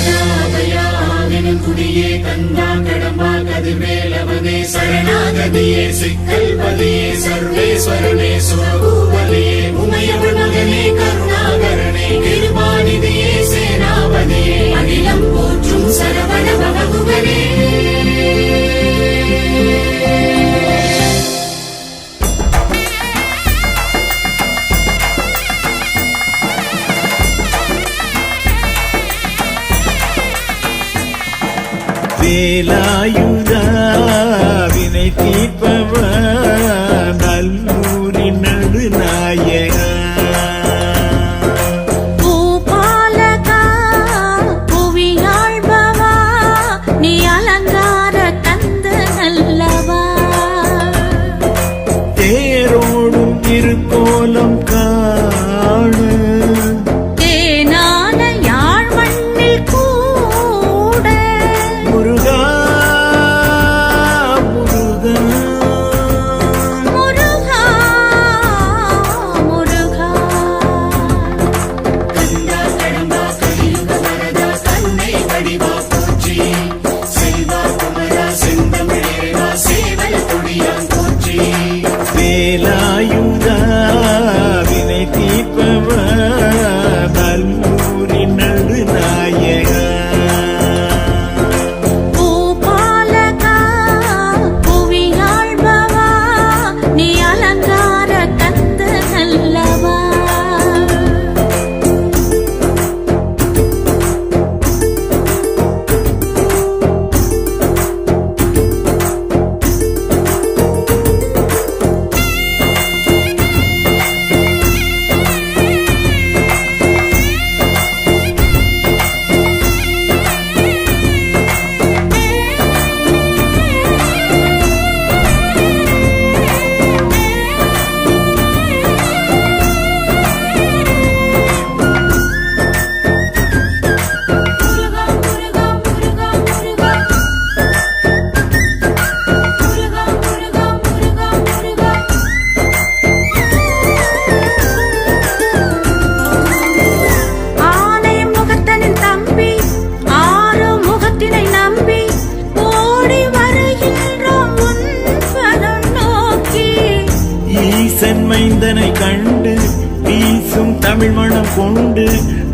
சரணாதயாவின் குடியே கந்தா கடம்பா கதிர்வேலவனே சரணாகதியே சிக்கல்பதியே சர்வேஸ்வரனே சுரபூபதியே உமையவன் மகனே கருணாகரனே கிருபாநிதியே சேனாபதியே அகிலம் போற்றும் சரவண வேலாயுத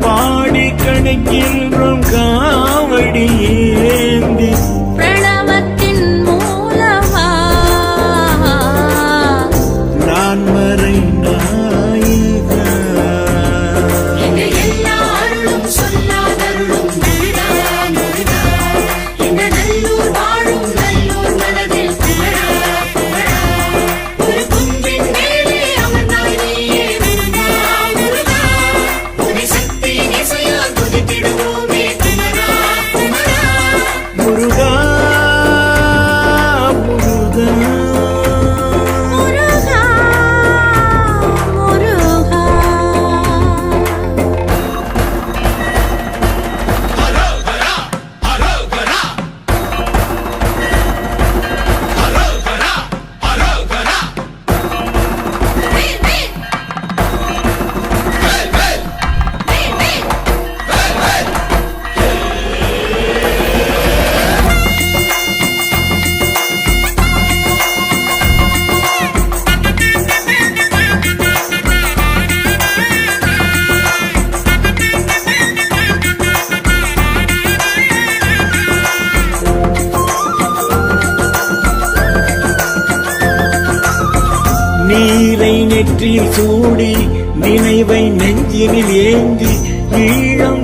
பாடி கணக்கில் நினைவில் சூடி நினைவை நெஞ்சினில் ஏந்தி ஈழம்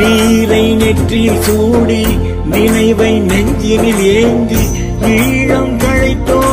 நீரை நெற்றியில் சூடி நினைவை நெஞ்சினில் ஏந்தி ஈழம் கழைத்தோம்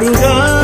Bình